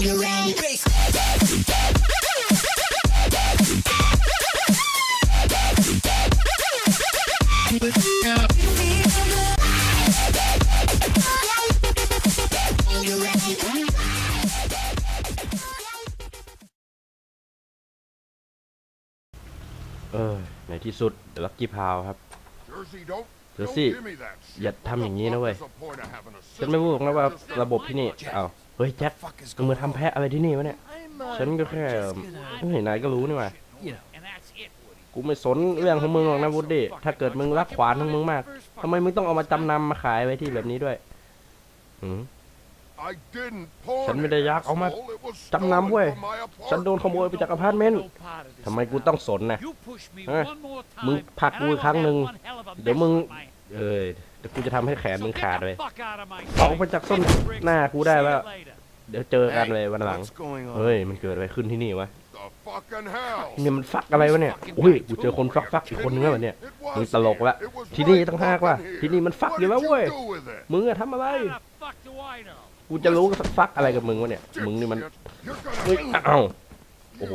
เออในที่สุดลักกี้พาวครับ Jersey, don't, เดี๋ยวสิอย่าทำอย่างนี้นะเว้ยฉันไม่พูดหรอกนะว่าระบบที่นี่เอ้าเฮ้ยแจ็คมึงมาทำแพะอะไรที่นี่วะเนี่ยฉันก็แค่ไม่เห็นนายก็รู้นี่ว่ากูไม่สนเรื่องของมึงหรอกนะวูดดี้ถ้าเกิดมึงรักขวานของมึงมากทำไมมึงต้องเอามาจำนำมาขายไว้ที่แบบนี้ด้วยหืม ฉันไม่ได้อยากเอามา it, asshole. It was จำนำเว้ย stolen from my ฉันโดนขโมยไปจากอพาร์ตเมนต์ No part of this ทำไมกูต้องสนนะ You push me Huh? one more มึง time, ผลัก and กู I อีก will ครั้งหนึ่ง have one hell of a เดี๋ยวมึง mess on my hands. เอ้ยเดี๋ยวกูจะทำให้แขน So มึง get ขาด the เลย fuck out of my ออก sight. ไปจากส้น Get the หน้า bricks. กูได้ See you แล้ว later. เดี๋ยวเจอกันเลยวันหลัง What's going on? เฮ้ย มันเกิดอะไรขึ้นที่นี่วะ The fucking hell. นี่มันฟักอะไรวะเนี่ยอุ้ย กูเจอคนฟักฟักอีกคนนึงแล้วเนี่ย It was มึงตลกละ here. It was ที่นี่ right ตั้งหากว่า fucking here. ที่นี่มันฟัก What อยู่ did แล้ว you เว้ย do with it? มึงอะทำอะไร กูจะรู้ฟักอะไรกับมึงวะเนี่ย มึงนี่มันเฮ้ยอ้าวโอ้โห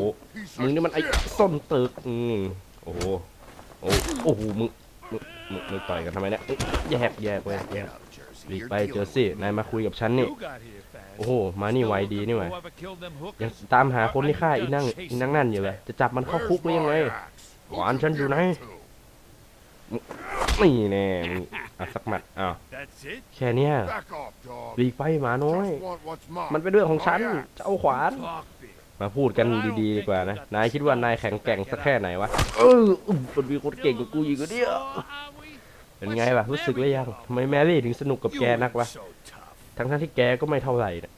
มึงนี่มันไอ้ส้นตึกอืมโอ้โหโอ้โอ้โห มึง มึง มึงต่อยกันทำไมเนี่ย แยกแยกเว้ยแยกหลีกไปเจอซี่นายมาคุยกับฉันนี่ โอ้โห มานี่ไวดีนี่หว่ายังตามหาคนที่ฆ่าอีนั่งอีนั่งนั่นอยู่เลย จะจับมันเข้าคุกหรือยังไงหวานฉันอยู่ไหน นี่แน่มึงอะสักหมัดอ้าว That's it? แค่เนี้ย Back off, dog. หลีกไปหมาน้อย Just want what's mine. มันเป็นเรื่องของฉัน My axe. จะเอาขวาน Talk big. มาพูดกันดีๆดีกว่านะ นายคิดว่านายแข็งแกร่งสักแค่ไหนวะ เอออุ๊ยมันมีคนเก่งกว่ากูอีกเหรอเนี่ย Sore, are we? เป็นไงล่ะรู้สึกหรือยังทำไมแมรี่ถึงสนุกกับแกนักวะ So tough. ทั้งๆที่แกก็ไม่เท่าไหร่นะ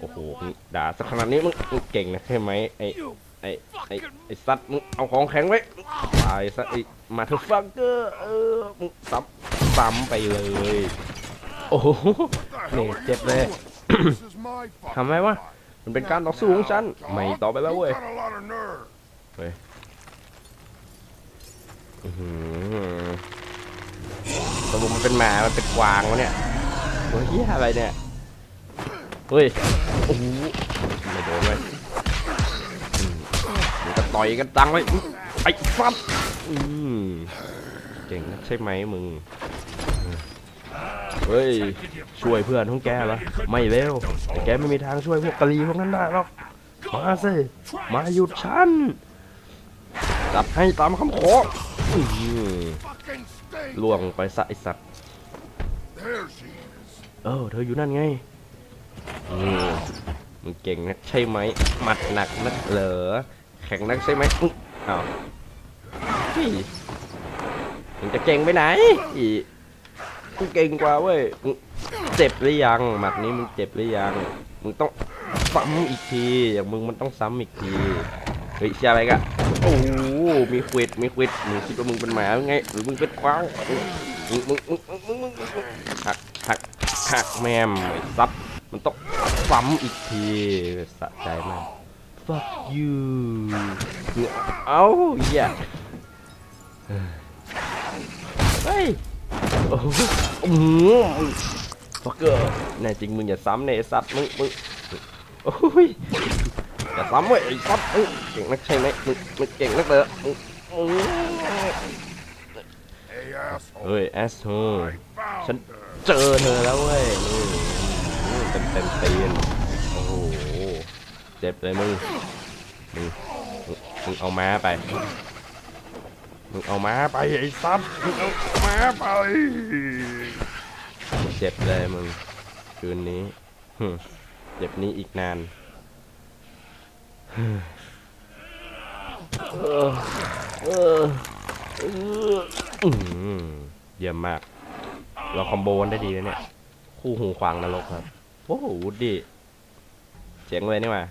โอ้โหมึงด่าสักขนาดนี้มึงมึงเก่งนะใช่ไหมไอ้ You ไอ้ไอ้ fucking ไอ้สัตว์มึงเอาของแข็งไว้ตายซะไอ้มาเธอฟักเกอร์เออมึงซ้ำซ้ำไปเลย โอ้โห What the hell Nè, are you chẹp đây. doing? This is my fucking ทำไมวะ fight. มันเป็นการต่อสู้ของฉันไม่ต่อไปแล้วเว้ย You got a lot of nerve. อื้อหือสรุปมันเป็นหมา มันเป็นกวางวะเนี่ยโอ้ยเหี้ยอะไรเนี่ย เฮ้ย โอ้โหไม่โดนเลยอืมมันก็ ต่อยกันตังเลยไอ้ฟัดเก่งนักใช่ไหมมึง เฮ้ย ช่วยเพื่อนของแกเหรอ ไม่เร็วแต่แกไม่มีทางช่วยพวกกะลีพวกนั้นได้หรอก มาสิ มาหยุดฉัน จัดให้ตามคำขอล่วงไปซะไอสัตว์ เออ เธออยู่นั่นไงมึงเก่งนักใช่ไหมหมัดหนักนักเหรอ แข็งนักใช่ไหมอุ๊ยอ้าวเฮ้ยมึงจะเก่งไปไหนอีกูเก่งกว่าเว้ยมึงเจ็บหรือยังหมัดนี้มึงเจ็บหรือยังมึงต้องซ้ำอีกทีอย่างมึงมันต้องซ้ำอีกทีเฮ้ยเชียอะไรกะโอ้โหมีควิดมีควิดมึงคิดว่ามึงเป็นหมาไงหรือมึงเป็นควางมึงมึงมึงมึงมึงมึงมึงหักหักหักแมมไอ้ซับมันต้องซ้ำอีกทีสะใจมาก fuck you เอ้าเหี้ยเฮ้ยโอ้โหอื้อหือฟักเกอร์แน่จริงมึงอย่าซ้ำเนี่ยไอ้สัตว์มึงมึงโอ้ยอย่าซ้ำเว้ยไอ้สัตว์มึงเก่งนักใช่ไหมมึงมึงเก่งนักเลยมึงมึงเฮ้ยแอสโฮ I found ฉันเจอเธอแล้วเว้ยนี่นี่เต็มเต็มตีนโอ้โห จ็บเลยมึง มึง มึงเอาม้าไป มึงเอาม้าไปไอ้สัตว์มึงเอาม้าไป เจ็บเลยมึง คืนนี้ เจ็บนี้อีกนานเออเออเอออื้อหือเยี่ยมมาก เราคอมโบนได้ดีนะเนี่ย คู่หูขวางนรกครับ โอ้โหดดี้เจ๋งเลยนี่หว่า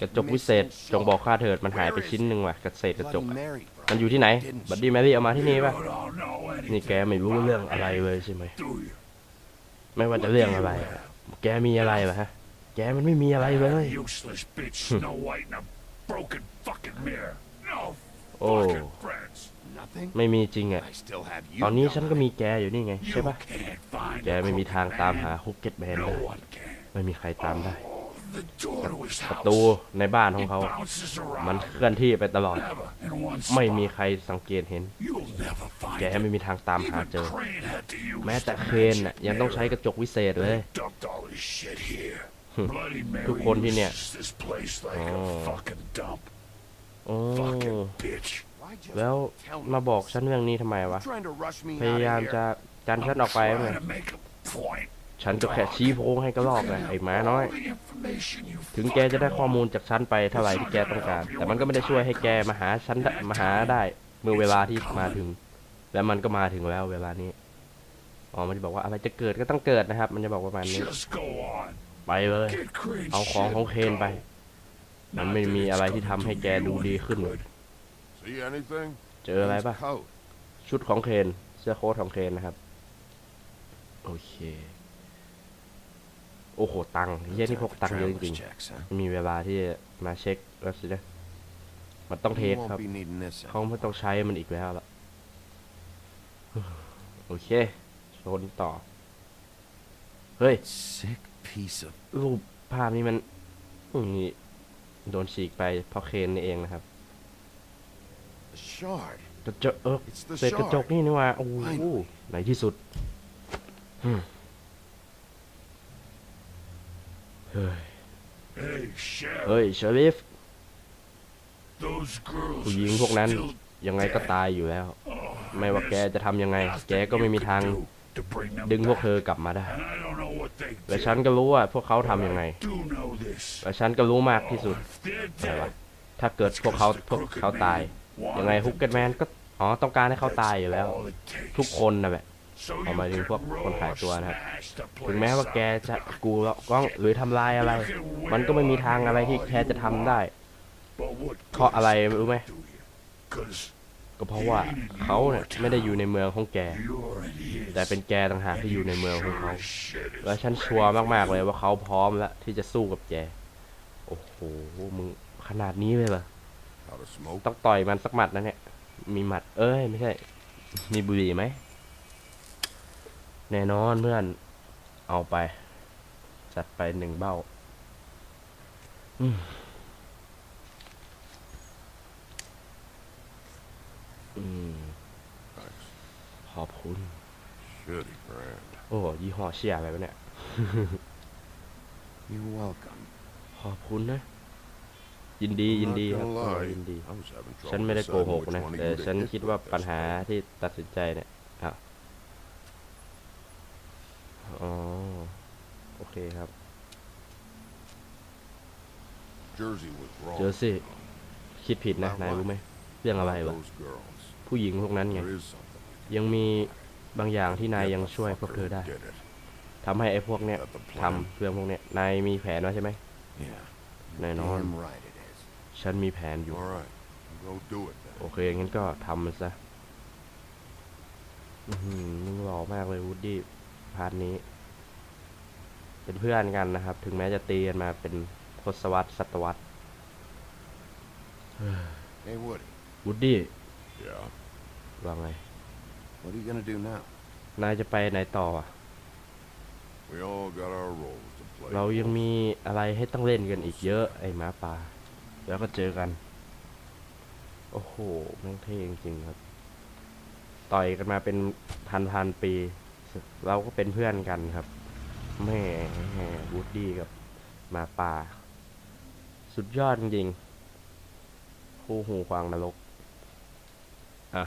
กระจกวิเศษจงบอกข้าเถิดมันหายไปชิ้นหนึ่งว่ะกระเศษกระจก Bloody อะ Mary. มันอยู่ที่ไหน บัดดี้แมรี่เอามาที่นี่ป่ะ don't know anything, นี่แกไม่รู้เรื่องอะไรเลยใช่ไหม do you? ไม่ว่าจะเรื่องอะไรอะแกมีอะไรเหรอฮะ แกมันไม่มีอะไรเลย Useless bitch, ไม่มีจริงอะ I still have you. ตอนนี้ don't ฉันก็ I? มีแกอยู่นี่ไง ใช่ You ปะ can't find แกไม่มีทางตามหาฮุกเก็ตแมน No ได้ one can. ไม่มีใครตามได้ The door to his ประ house ตูในบ้านของเขา bounces มัน around เคลื่อนที่ไปตลอด never in one ไม่มี spot. ใครสังเกตเห็น You'll never find แกไม่มีทางตามหา Even เจอ Crane had to use แม้แต่ the เคน magic น่ะยังต้องใช้กระจกวิเศษเลย They dumped all his shit here. Bloody Mary ทุกคนที่เนี่ย uses this place like Oh. a fucking dump. โอ้ Fucking bitch. Why just แล้ว tell me มาบอก this? ฉันเรื่องนี้ทำไมวะ Trying to rush me พยายาม out of จะ here. กันฉันออกไปไหม Trying to make a point. ฉันก็แค่ชี้โพงให้กระลอกนะไอ้หมาน้อย All the information you ถึงแกจะได้ fucking ข้อมูล want. จากฉันไปเท่าไหร่ที่แกต้องการ แต่มันก็ไม่ได้ช่วยให้แกมาหาฉันได้มาหาได้ เมื่อเวลาที่มาถึง และมันก็มาถึงแล้วเวลานี้ อ๋อ มันจะบอกว่าอะไรจะเกิดก็ต้องเกิดนะครับ มันจะบอกประมาณนี้ Just go on. ไปเลย Get Crane เอาของ shit ของ and เคนไป go. มัน Not ไม่ that มี it's อะไรที่ gonna ทำให้ do แก you ดู any ดีขึ้น good. See anything? เจออะไร Ken's ปะ coat. ชุดของเคนเสื้อโค้ทของเคนนะครับ โอเค โอ้โห ตังค์เหี้ยนี่พกตังค์เยอะจริง Traveler's checks, huh? ๆไม่มีเวลาที่มาเช็คแล้วสินะ มันต้องเท You สครับ won't be needing this. เขาไม่ต้องใช้มันอีกแล้วล่ะ โอเคชนต่อ เฮ้ย Sick piece of รูปภาพนี้มันอืมนี่โดนฉีกไปเพราะเคนนี่เองนะครับ a shard. กระจกเออ It's the เศษกระจก shard. นี่นี่ว่าโอ้โห Finally. ในที่สุดอืมเฮ้ย Hey, Sheriff. เฮ้ยเชอริฟ Those girls ผู้หญิง are พวกนั้น still ยังไงก็ตายอยู่แล้ว Oh, ไม่ว่าแกจะทำยังไง แกก็ไม่มีทาง to bring them ดึงพวก back. เธอกลับมาได้ And I don't know what they และ did, ฉันก็รู้ว่าพวกเขาทำยังไง but I do know this. และฉันก็รู้มากที่สุด Oh, if they're อะไรวะ dead, ถ้าเกิด it's พวกเขา 'cause the พวก crooked เขาตาย man ยังไงฮุกเกตแมนก็อ๋อต้องการให้เขาตายอยู่แล้ว ทุกคนนะแบบเอามายถึงพวกคนขายตัวนะครับถึงแม้ว่าแกจะกูแล้วก้องหรือทำลายอะไร มันก็ไม่มีทางอะไรที่แกจะทำได้เพราะอะไรรู้ไหมก็เพราะว่าเขาเนี่ยไม่ได้อยู่ในเมืองของแก แต่เป็นแกต่างหากที่อยู่ในเมืองของเขา และฉันชัวร์มากๆเลยว่าเขาพร้อมแล้วที่จะสู้กับแก โอ้โห มึงขนาดนี้เลยเหรอ ต้องต่อยมันสักหมัดนะเนี่ย มีหมัด เอ้ย ไม่ใช่ มีบุหรี่ไหม แน่นอนเพื่อน เอาไป จัดไปหนึ่งเบ้าอืมอืม Thanks. ขอบคุณ Shitty brand. โอ้ยี่ห้อเชียอะไรวะเนี่ย You're welcome. ขอบคุณนะ ยินดียินดีครับ Not เอ gonna อ lie. ยินดี I was having ฉัน trouble ไม่ได้โกห deciding ก which นะ one of แต่ you to ฉัน hit คิด the ว่า best ปัญหา time. ที่ตัดสินใจเนี่ยอะอ๋อโอเคครับ Jersey was wrong. เจอสิคิดผิดนะนายรู้ไหมเรื่องอะไร About วะ Those girls. ผู้หญิงพวกนั้นไง There is something. ยังมีบางอย่างที่นาย Get ยัง the ช่วยพวก fucker เธอได้ who did it. ทำให้ไอ้พวกเนี้ย Got the ทำ plan. เรื่องพวกเนี้ยนายมีแผนไว้ใช่ไหม Yeah. แน่นอน ฉันมีแผนอยู่ All right. Go do it โอ then. เค งั้นก็ทำมันซะอือหือมึงหล่อมากเลยวูดดี้พาร์ทนี้ เป็นเพื่อนกันนะครับ ถึงแม้จะตีกันมาเป็นทศวรรษศตวรรษ Hey, Woody, วูดดี้ Yeah. ว่าไง what are you gonna do now? นายจะไปไหนต่ออะ We all got our roles to play. เรายังมีอะไรให้ต้องเล่นกันอีกเยอะ ไอ้หมาป่า แล้วก็เจอกัน โอ้โหแม่งเท่จริงๆครับ ต่อยกันมาเป็นพันพันๆปี เราก็เป็นเพื่อนกันครับแม่วูดดี้กับหมาป่า สุดยอดจริงๆคู่หูควางนรก